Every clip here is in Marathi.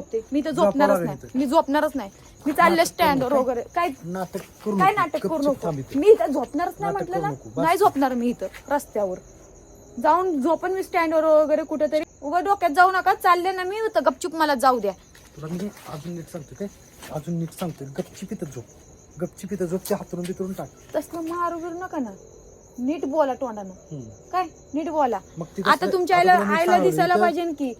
झोपते मी तर झोपणारच नाही. मी झोपणारच नाही. मी चालले स्टँडवर. वगैरे. काय नाटक करू काय. नाटक करू गपचूप नको इथे. मी इथं झोपणारच नाही म्हटलं ना. नाही झोपणार मी इथं रस्त्यावर. जाऊन झोपन मी स्टँडवर वगैरे कुठेतरी उगा डोक्यात जाऊ नका. चालले ना मी इथं. गपचूप मला जाऊ द्या. तुला मी अजून नीट सांगतो काय? अजून नीट सांगतोय गपची पितच झोप. गपची पितच झोप. ते हातरून बितरून टाक. तसलं मारू बिरू नका ना. नीट बोला तोंडानं. काय? नीट बोला. आता तुमच्या आईला सांगलं दिसायला इथं? पाहिजे की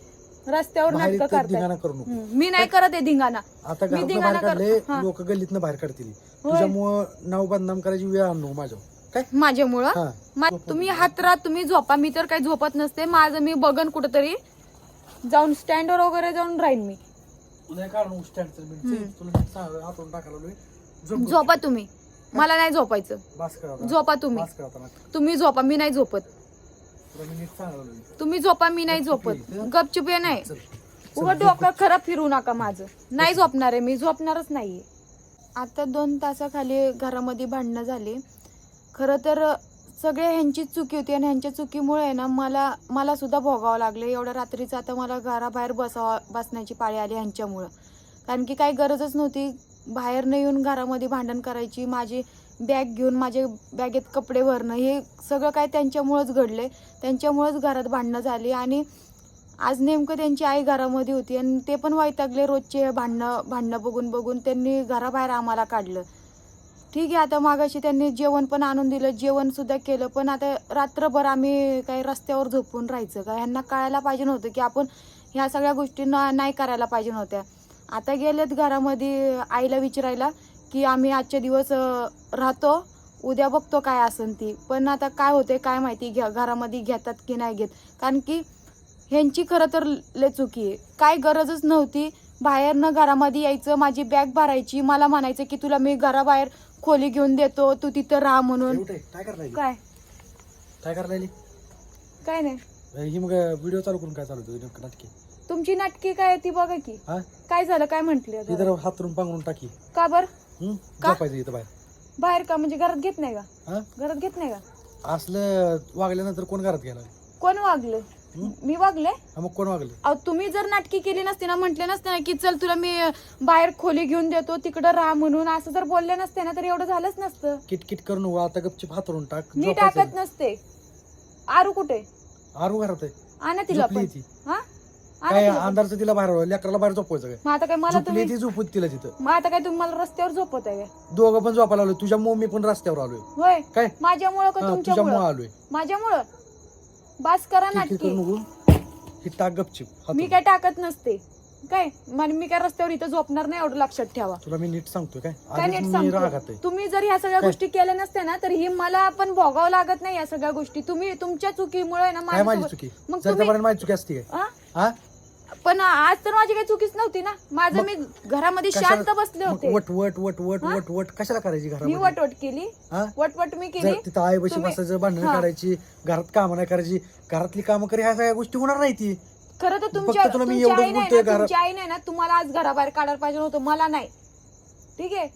रस्त्यावर बाहेर नाटकं धिंगाणा करू नको. हम्म, मी नाही करत आहे धिंगाणा. आता मी घरातनं धिंगाणा बाहेर कर- काढले हा. लोक गल्लीतनं बाहेर काढतील. होय. तुझ्यामुळं नाव बदनाम करायची वेळ आणू माझ्यावर. काय? माझ्यामुळं? हा. मा- तुम्ही हात राहा तुम्ही झोपा. मी तर काही झोपत नसते. माझं मी बघन कुठेतरी. जाऊन स्टँडवर वगैरे जाऊन राहीन मी. तुला काढून स्टँडचं हम्म. तुला नीट सांग हातून टाकायला लागलोय. झोप. तुम्ही. मला नाही झोपायचं. बास कर आता. झोपा तुम्ही. बास कर आता. नाटक. तुम्ही झोपा. मी नाही झोपत. तुम्ही झोपा मी नाही झोपत. गपचूप नाही. उघड डोकं खरं फिरू नका माझं. नाही झोपणार आहे मी झोपणारच नाहीये. आता दोन तासाखाली घरामध्ये भांडणं झाली. खरं तर सगळे ह्यांचीच चुकी होती आणि ह्यांच्या चुकीमुळे आहे ना मला मला सुद्धा भोगावं लागलं. एवढ्या रात्रीचं आता मला घराबाहेर बसावा बसण्याची पाळी आली ह्यांच्यामुळं. कारण की काही गरजच नव्हती. बाहेर न येऊन घरामध्ये भांडण करायची. माझी बॅग घेऊन माझे बॅगेत कपडे भरणं हे सगळं काय त्यांच्यामुळंच घडले त्यांच्यामुळंच घरात भांडणं झाली आणि आज नेमकं त्यांची आई घरामध्ये होती आणि ते पण वैतागले रोजचे भांडणं भांडणं बघून बघून त्यांनी घराबाहेर आम्हाला काढलं. ठीक आहे आता मागाशी त्यांनी जेवण पण आणून दिलं जेवणसुद्धा केलं पण आता रात्रभर आम्ही काही रस्त्यावर झोपून राहायचं का? ह्यांना कळायला पाहिजे नव्हतं की आपण ह्या सगळ्या गोष्टी नाही करायला पाहिजे नव्हत्या. आता गेलेत घरामध्ये आईला विचारायला की आम्ही आजचे दिवस राहतो उद्या बघतो काय असन ती. पण आता काय होते काय माहिती घ्या घरामध्ये घेतात की नाही घेत. कारण की ह्यांची खरं तर लय चुकी आहे. काय गरजच नव्हती बाहेरनं घरामध्ये यायचं माझी बॅग भरायची मला म्हणायचं की तुला मी घराबाहेर खोली घेऊन देतो तू तिथं राहा म्हणून. काय करायला? काय? काय करायला? काय नाही. ही मग व्हिडिओ चालू करून काय चालू होतं? नेमकं नाटकी? तुमची नाटकी काय आहे ती बघा की. हा? काय झालं काय म्हंटले इधर हातरून पांघरून टाकी. का बर? का? झोपायचं इथं बाहेर. बाहेर का? म्हणजे घरात घेत नाही का? हा? घरात घेत नाही का? असलं वागल्यानंतर कोण घरात गेला? कोण वागलं? मी वागले? हा, मग कोण वागलं? अहो तुम्ही जर नाटकी केली नसते ना म्हटले नसते ना की चल तुला मी बाहेर खोली घेऊन देतो तिकडं राहा म्हणून. असं जर बोलले नसते ना तर एवढं झालंच नसतं. किटकिट करून नको, आता गपचिप हातरून टाक मी झोपायचं. टाकत नसते. आरू कुठे? आरू घरात आहे. आणा तिला झोपली पण. ती. हा? काय. अंधारचं तिला बाहेर लेकराला बाहेर झोपवायचं काय? मग आता काय मला झोपली तुम्ही ती झोपत तिला तिथं. मग आता काय तुम्ही मला रस्त्यावर झोपत आहे काय? दोघं पण झोपायला आलोय. तुझ्या मम्मी पण रस्त्यावर आलोय. होय? काय? माझ्यामुळं का हा, तुझ्यामुळं तुमच्यामुळं आलोय. माझ्यामुळं? बास करा नाटकी. नको ही टाक गपचिप मी. काय टाकत नसते. काय? मग मी काय रस्त्यावर इथं झोपणार नाही एवढं लक्षात ठेवा. तुला मी नीट सांगतोय काय? काय आधीच नीट मी रागात सांगतो आहे. तुम्ही जर ह्या सगळ्या? गोष्टी केल्या नसत्या ना तर ही मला पण भोगावं लागत नाही या सगळ्या गोष्टी. तुम्ही तुमच्या चुकीमुळे ना काय माझी माझ्यासोबत- चुकी? मग तुम्ही माझी चुकी असते काय? हा? हा पण आज तर माझी काही चुकीच नव्हती ना. माझं मी घरामध्ये शांत बसले होते. वट वट वट वट हा? वट वट कशाला करायची मी घरामध्ये वटवट केली. हा? वटवट मी केली. जर तिथं आई बशी तुम्ही- बसायचं भांडण हा. काढायची घरात कामं नाही करायची घरातली कामं करी ह्या सगळ्या गोष्टी होणार नाही ती. खरं तर फक्त तुमच्या तुला मी तुमची एवढंच आई नाही बोलतोय ना घरात- तुमची आई नाही ना तुम्हाला आज घराबाहेर काढायला पाहिजे नव्हतं मला नाही. ठीक आहे?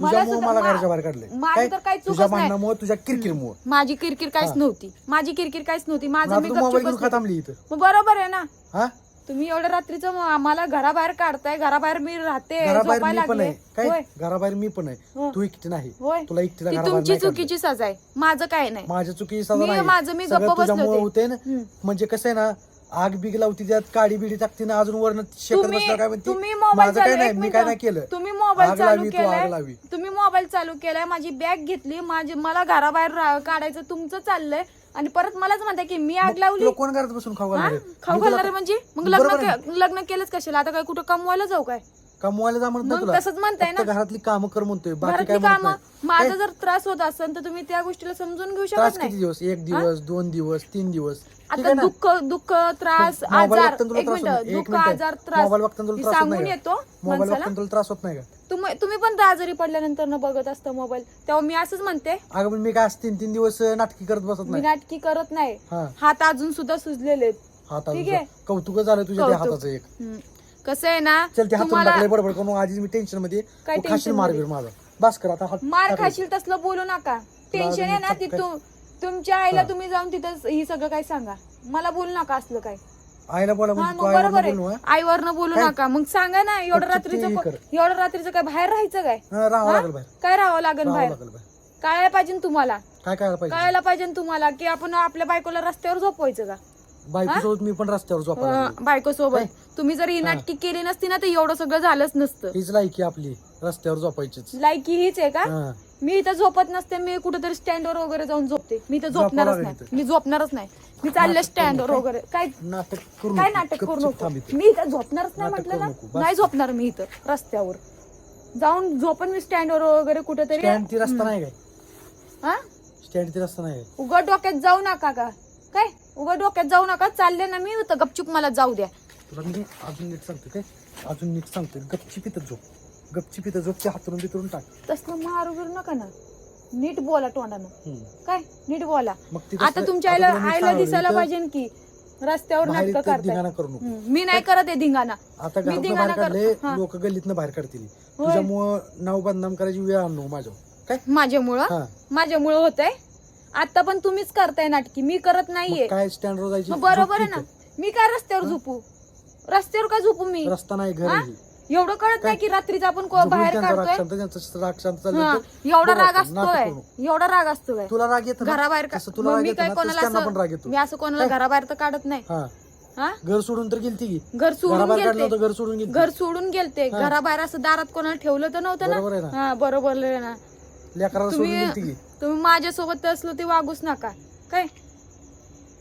तुझ्यामुळे सुद्धा- मला मा- बाहेर काढलंय. माझी तर काही चूकच तुझ्या नाही. भांडणामुळे तुझ्या किरकिरमुळे. माझी किरकिर काहीच हा. नव्हती. माझी किरकिर काहीच नव्हती. माझं मी तू मोबाईल गपचूप घेऊन का बसले. थांबली इथं. मग बरोबर आहे ना. हा? तुम्ही एवढ्या रात्रीचं आम्हाला घराबाहेर काढताय घराबाहेर मी राहते घराबाहेर झोपायला मी पण लागले. आहे. होय. घराबाहेर मी पण आहे. हो. तू एकटी नाही. होय. तुला एकटीला ती घराबाहेर तुमची नाही काढलं. चुकीची सजा आहे. माझं काय नाही. माझ्या चुकी सजा मी- माझं मी गप्प बसले होते. होते ना. हम्म. म्हणजे कसं आहे ना आग बिग लावती त्यात काडी बिडी टाकते ना अजून वरण शेकत तुम्ही बसलं काय म्हणते तुम्ही माझं काय चालू नाही एक मी. काय नाही केलं तुम्ही मोबाईल आग चालू लावी, तू आग केलाय लावी. तुम्ही मोबाईल चालू केलाय माझी बॅग घेतली माझी मला घराबाहेर रा- काढायचं तुमचं चाललंय आणि परत मलाच म्हणताय की मी आग लावली तुला कोण घरात बसून खाऊ हा? घालणार आहे? खाऊ मी तुला- घालणार आहे म्हणजे मग लग्न बरोबर आहे. के- लग्न केलंच कशाला आता काय कुठं कमवायला जाऊ काय कमवायला जा म्हणत नाही मग तुला तसंच म्हणताय फक्त ना. घरातली कामं कर म्हणतोय बाकी घरातली काय म्हणत कामं नाही. माझा? जर त्रास होत असेल तर तुम्ही त्या गोष्टीला समजून घेऊ त्रास शकत किती नाही दिवस एक दिवस दोन दिवस तीन दिवस आता दुःख दुःख त्रास आजार. एक मिनिट दुःख. आजार त्रास मोबाईल बघताना तुला त्रास होत सांगून नाही. येतो मोबाईल माणसाला बघताना तुला त्रास होत नाही का? तुम्ही तुम्ही पण आजारी पडल्यानंतर न बघत असता मोबाईल. तेव्हा मी असंच म्हणते. अगं पण मी काय तीन तीन दिवस नाटकी करत बसत मी नाही. नाटकी करत नाही. हा. हात अजून सुद्धा सुजलेले आहेत. हाता ठीक आहे. कौतुक झालं तुझ्या त्या कौतुक. हाताचं एक. हम्म. कसं आहे ना चल ते हातून तुम्हाला टाकले बरोबर करून. आधीच मी टेन्शनमध्ये. काय तू tension खाशील माझा. बस कर आता हात मार टाकले. खाशील तसलं बोलू नका. टेन्शन आहे ना ती. तू तुमच्या आईला हा. तुम्ही जाऊन तिथं ही सगळं काय सांगा. मला बोलू नका असलं काय. आईला बोला हा म्हणजे तू मग आईला बरोबर बोलू आहे हा? आईवरनं बोलू काय? नका. मग सांगा ना एवढं रात्रीचं ते को- कर. एवढं रात्रीचं काय बाहेर राहायचं काय? हा, राहावं? लागेल बाहेर. काय राहावं लागेल राहावं बाहेर? लागेल बाहेर. कळायला पाहिजे ना तुम्हाला? काय करायला पाहिजे? कळायला पाहिजे ना तुम्हाला की आपण आपल्या बायकोला रस्त्यावर झोपवायचं का? बायकोसोबत मी पण रस्त्यावर झोपायला. बायको सोबत तुम्ही जर ही. नाटकी केली नसती ना तर एवढं सगळं झालंच नसतं. हीच लायकी आपली रस्त्यावर झोपायचीच. लायकी हीच आहे का? हा. मी इथं झोपत नसते मी कुठेतरी स्टँडवर वगैरे जाऊन झोपते. मी इथं झोपावं झोपणारच नाही. इथं. मी झोपणारच नाही. मी चालले स्टँडवर. वगैरे. काय नाटक करू काय नको. नाटक करू गपचूप नको? थांब इथे. मी इथं झोपणारच नाही नाटक म्हटलं करू ना. बस. नाही झोपणार मी इथं रस्त्यावर. जाऊन झोपन मी स्टँडवर वगैरे कुठेतरी स्टँड ती रस्ता नाही काय? हा स्टँड ती रस्ता नाही काय? उघड डोक्यात जाऊ नका का काय? उघड डोक्यात जाऊ नका. चालले ना मी तर गपचूप मला जाऊ द्या. तुला मी अजून नीट सांगतो काय? अजून नीट सांगतोय. गपची पितच झोप. गपची पितच झोप ते हातरून बितरून टाक. तसलं मारू बिरू नका ना. नीट बोला तोंडानं. हम्म. काय? नीट बोला. मग ती आता तुमच्या आईला आईला दिसायला इथं पाहिजे की रस्त्यावर बाहेर नाटकं इथं करताय. धिंगाणा करू नको. हम्म, मी नाही करत आहे धिंगाणा. आता मी घरातनं धिंगाणा बाहेर कर- काढले हा. लोक गल्लीतनं बाहेर काढतील. होय. तुझ्यामुळं नाव बदनाम करायची वेळ आणू माझ्या काय? माझ्यामुळं? हा. माझ्यामुळं होतंय? आता पण तुम्हीच करताय नाटकी. मी करत नाहीये. मग काय स्टँडवर जायची? मग बरोबर आहे झोप ना तिथं. मी काय रस्त्यावर झोपू? रस्त्यावर काय झोपू मी? रस्ता नाही घर हा? आहे. एवढं कळत नाही की रात्रीचं आपण को- बाहेर काढतोय. त्यांचा चालला हा, तर एवढा राग असतोय करू. एवढा राग असतोय. तुला राग येतो? घराबाहेर का- तसं तुला मग राग मी येतो काय ना, कोणाला त्यांना असं पण राग येतो. मी असं कोणाला घराबाहेर तर काढत नाही. हा. हा? घर सोडून तर गेलती की. घर सोडून घराबाहेर काढलं गेलते होतं घर सोडून घर सोडून गेलते. घराबाहेर असं दारात कोणाला ठेवलं तर नव्हतं बरोबर आहे ना? ना. हा बरोबर आहे ना. लेकराला सोडून गेलती तुम्ही की. तुम्ही माझ्यासोबत असलो ते वागूच नका. काय?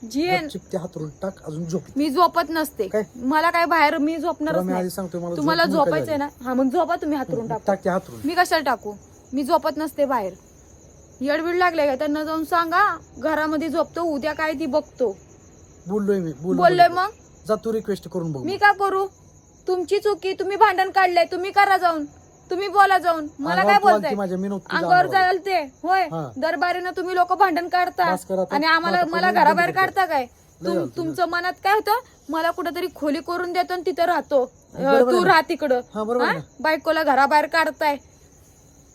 जी आहे गपचीप ते हातरून टाक अजून झोप. मी झोपत नसते. काय? मला काय बाहेर मी तुला झोपणारच मी आधी नाही सांगतोय मला तुम्हाला झोप झोपायचंय ना? हा मग झोपा तुम्ही हातरून. टाकू. टाक ते हातरून. मी कशाला टाकू? मी झोपत नसते बाहेर. येडबीड लागले का त्यांना जाऊन सांगा घरामध्ये झोपतो उद्या काय ती बघतो. बोललोय मी बोललो बोललोय बोललो. मग? जा तू रिक्वेस्ट करून बघ. मी का करू? तुमची चुकी तुम्ही भांडण काढलंय तुम्ही करा जाऊन. तुम्ही बोला जाऊन. मला काय अंगावर बोलताय? माझ्या मी नव्हती अंगावर अंगावर. जायल ते. होय. हा. दरबारीनं तुम्ही लोक भांडण काढता. बस करा आता. आणि आम्हाला मला घराबाहेर. काढता काय? लय तुम- तुमचं मनात काय होतं? मला कुठेतरी खोली करून देतो आणि तिथं राहतो. अं, बरोबर तू ना. राह तिकडं. हा बरोबर हा? आहे ना? बायकोला घराबाहेर काढताय.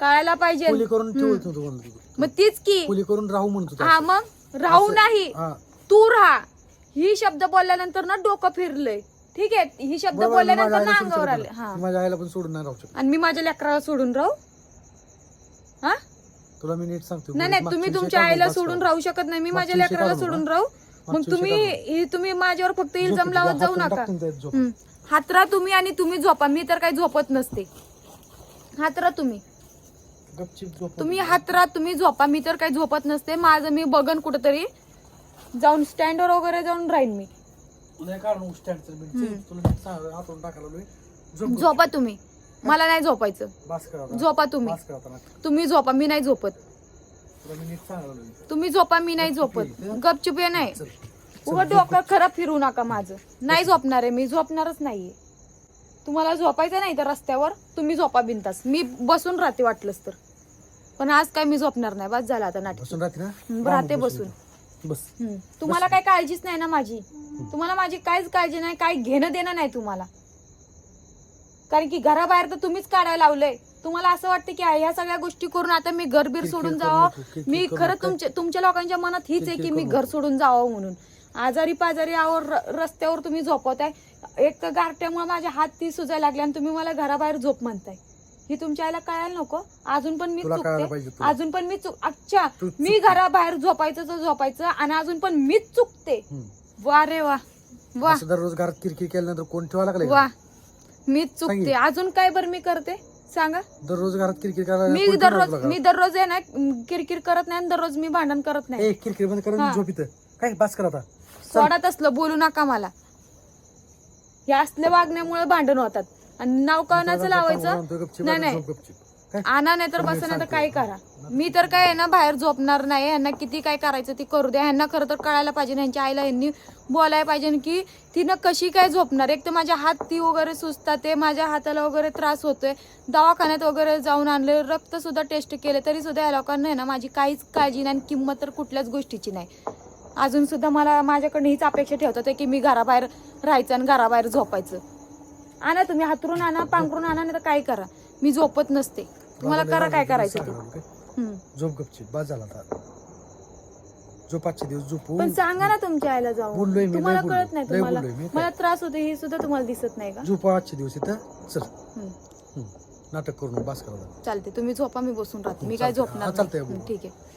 कळायला पाहिजे. खोली करून ठेवत नव्हतं म्हणत होतो. मग तीच की. खोली करून राहू म्हणत होतो हा मग? राहू असं- नाही. हा. तू राहा. ही शब्द बोलल्यानंतर ना डोकं फिरलंय. ठीक आहे ही शब्द बरोबर, मी माझ्या बोलल्यानंतर आईला ना अंगावर आले. हा. माझ्या आईला पण सोडून नाही राहू शकत. आणि मी माझ्या लेकराला सोडून राहू? हा? तुला मी नीट सांगतो नाही नाही तुम्ही तुमच्या आईला सोडून राहू शकत नाही मी माझ्या मागच्या लेकराला विषयी सोडून राहू? मग मागच्या तुम्ही ही तुम्ही माझ्यावर फक्त इल्जाम लावत जाऊ नका. हम्म. हातरा तुम्ही आणि तुम्ही झोपा. मी तर काही झोपत नसते. हातरा तुम्ही. तुम्ही हातरा तुम्ही झोपा. मी तर काही झोपत नसते. माझं मी बघन कुठेतरी. जाऊन स्टँडवर वगैरे जाऊन राहीन मी. तुला काढून स्टँडचं हम्म. तुला नीट सांग हातून टाकायला लागलोय. झोप तुम्ही. मला नाही झोपायचं. बास करा आता. झोपा तुम्ही. बास करा आता नाटक. तुम्ही झोपा मी नाही झोपत. तुला मी नीट सांगायला लागलोय. तुम्ही झोपा मी नाही झोपत. गपचूप ये नाही. चल. उघड डोकं खरं फिरू नका माझं. नाही झोपणार आहे मी. झोपणारच नाहीये. तुम्हाला झोपायचं नाही तर रस्त्यावर तुम्ही झोपा बिनतास. मी बसून राहते वाटलंच तर. पण आज काय मी झोपणार नाही. बस झालं आता नाटक. बसून राहते ना? हम्म, राहते बसून. बस. हम्म. तुम्हाला काय काळजीच नाही ना माझी? तुम्हाला माझी काहीच काळजी नाही काही घेणं देणं नाही तुम्हाला कारण की घराबाहेर तर तुम्हीच काढायला लावलंय तुम्हाला असं वाटतं की ह्या सगळ्या गोष्टी करून आता मी घरबीर सोडून जावं मी खरं. तुमच्या तुमच्या लोकांच्या मनात हीच आहे की मी घर. सोडून जावं म्हणून आजारी पाजारी आवर रस्त्यावर तुम्ही झोपवताय एक तर गारट्यामुळे माझे हात ती सुजायला लागले आणि तुम्ही मला घराबाहेर झोप म्हणताय ही तुमच्या आईला कळायला नको अजून पण मी चुकते. अजून पण मी चुक अच्छा मी. घराबाहेर झोपायचं तर झोपायचं आणि अजून पण मीच चुकते. वा रे वा. वा. असं दररोज घरात किरकिर केल्यानंतर कोण ठेवा लागले वा. मीच चुकते. सांगितलं. अजून काय बरं मी करते? सांगा. दररोज घरात किरकिर करायला मी कोण दररोज मी दररोज आहे ना किरकिर करत नाही आणि दररोज मी भांडण करत? नाही. ए किरकिर बंद करून हा. झोप इथं. काय बास कर आता. सोडात असलं बोलू नका मला. या असल्या वागण्यामुळे भांडण होतात. आणि नाव कळण्याचं लावायचं. नाही नाही. आणा नाही तर बसा नाही तर. काय करा. मी तर काय आहे ना बाहेर झोपणार नाही. यांना किती काय करायचं ते करू द्या. ह्यांना खरं तर कळायला पाहिजे यांच्या आईला यांनी बोलायला पाहिजे की तिनं कशी काय झोपणार? एक तर माझ्या हात ती वगैरे सुचतात ते माझ्या हाताला वगैरे त्रास होतोय. दवाखान्यात वगैरे जाऊन आणले रक्त सुद्धा टेस्ट केले तरी सुद्धा या लोकांना आहे ना माझी काहीच काळजी नाही आणि किंमत तर कुठल्याच गोष्टीची नाही. अजून सुद्धा मला माझ्याकडनं हीच अपेक्षा ठेवतात की मी घराबाहेर राहायचं आणि घराबाहेर झोपायचं. आणा तुम्ही हातरून आणा पांघरून आणा नाही तर काय करा. मी झोपत नसते. तुम्हाला करा काय करायचं ते? हम्म. झोप गपची बास झाला आता झोप आजचे दिवस झोपू पण सांगा ना तुमच्या आईला जाऊन बोललोय मी, तुम्हाला कळत नाही लय तुम्हाला बोललोय मी. मला त्रास होतो हे सुद्धा तुम्हाला दिसत नाही का झोपू आजचे दिवस इथं चल हम्म. हम्म. नाटक करून बस करा चालते तुम्ही झोपा मी बसून राहते मी काय चालतंय. झोपणार हा, चालतंय. नाही. हम्म, ठीक आहे